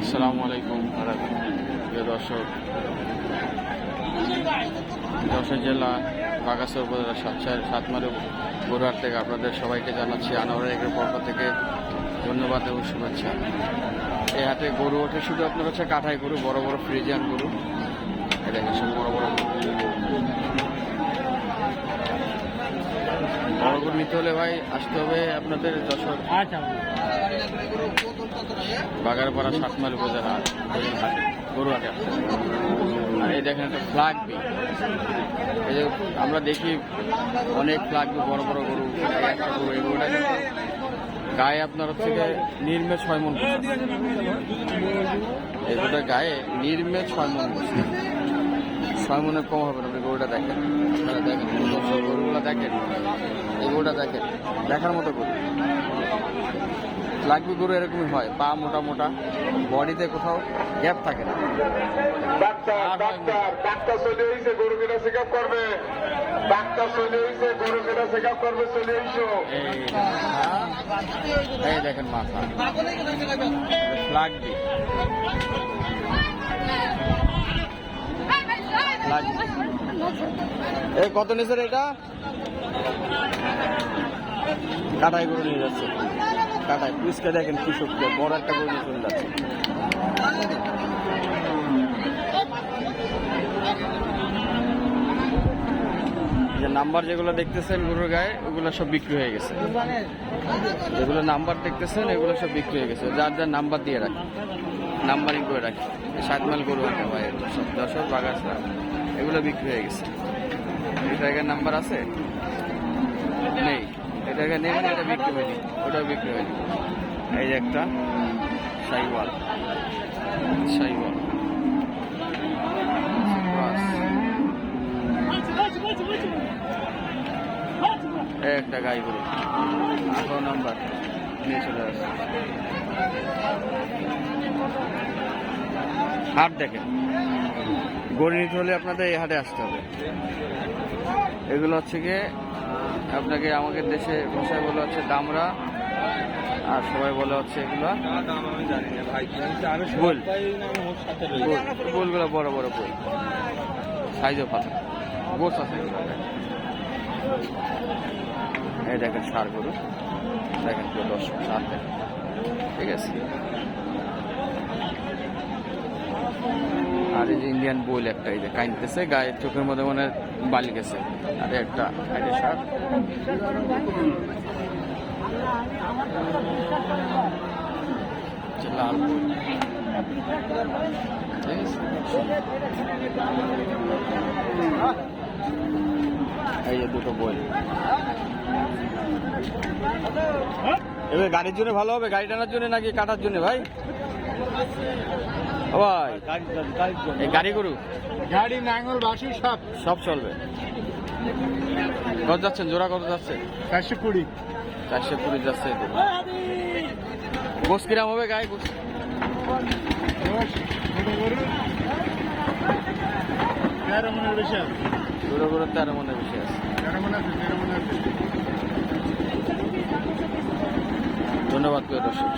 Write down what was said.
আসসালামু আলাইকুম প্রিয় দর্শক যশোর জেলা বাগাসর উপজেলা সাতচার সাতমারে গরুহাট থেকে আপনাদের সবাইকে জানাচ্ছি আনোয়ারের একের পক্ষ থেকে ধন্যবাদ এবং শুভেচ্ছা। এই হাটে গরু ওঠে শুধু আপনার হচ্ছে কাঠাই গরু, বড় বড় ফ্রিজিয়ান গরু। এটা সব বড় বড়। বড় গরু নিতে হলে ভাই আসতে হবে আপনাদের যশোর আচ্ছা। বাগারপাড়া সাত মাইল উপজেলা হাটে গরু হাটে। আর এই দেখেন একটা ফ্লাগ বি এই যে আমরা দেখি অনেক ফ্লাগ বড় বড় গরু একটা গরু, এই গরুটা গায়ে আপনার হচ্ছে নির্মে ছয় মন। এই গরুটা গায়ে নির্মে ছয় মন ছয় মনের কম হবে না গরুটা দেখেন দেখেন গরুগুলো দেখেন, এই গরুটা দেখেন, দেখার মতো গরু লাগবে গরু এরকমই হয় পা মোটা মোটা বডিতে কোথাও গ্যাপ থাকে না। এই দেখেন মাথা। লাগবে। লাগবে। এই কত নিচের এটা? কাটাই গরু নিয়ে যাচ্ছে। কাটাই পুলিশকে দেখেন কি শক্তি বড় একটা গরু চলে যাচ্ছে। যে নাম্বার যেগুলো দেখতেছেন গরুর গায়ে, ওগুলো সব বিক্রি হয়ে গেছে। যেগুলো নাম্বার দেখতেছেন, এগুলো সব বিক্রি হয়ে গেছে। যার যার নাম্বার দিয়ে রাখি। নাম্বারিং করে রাখি। সাত মাইল গরু আছে ভাই সব দশক বাগাসা এগুলো বিক্রি হয়ে গেছে। এই জায়গার নাম্বার আছে? নেই। জায়গায় মানে এটা বিক্রি হয়নি। ওটাও বিক্রি হয়নি। এই যে একটা সাইওয়াল। সাইওয়াল। একটা গাই গরু। আঠারো নাম্বার। নিয়ে চলে আসছে। হাট দেখেন। গরু নিতে হলে আপনাদের এই হাটে আসতে হবে। এগুলো হচ্ছে গিয়ে আপনাকে আমাদের দেশে ভাষায় বলা হচ্ছে দামরা আর সবাই বলে হচ্ছে এগুলো গোল গোল গোলগুলো বড় বড় গোল সাইজও ভালো গোছ আছে। এই দেখেন সার গরু। দেখেন দশ সার দেখেন। ঠিক আছে। আর এই যে ইন্ডিয়ান বইল একটা এই যে কাইনতেছে গায়ের চোখের মধ্যে মনে বালি গেছে। আর একটা ঠিক আছে এই দুটো এবার গাড়ির জন্য ভালো হবে? গাড়ি টানার জন্য নাকি কাটার জন্য ভাই? ভাই এই গাড়ি গরু গাড়ি বাসি সব। সব চলবে। কত যাচ্ছেন? জোড়া কত যাচ্ছে? চারশো কুড়ি। চারশো কুড়ি যাচ্ছে। গোস কিরাম হবে গায়ে গোস? তেরো মনের বেশি আছে। জোড়া করে তেরো মনে বেশি আছে। তেরো মনে আছে তেরো মনে আছে। ধন্যবাদ প্রিয় দর্শক।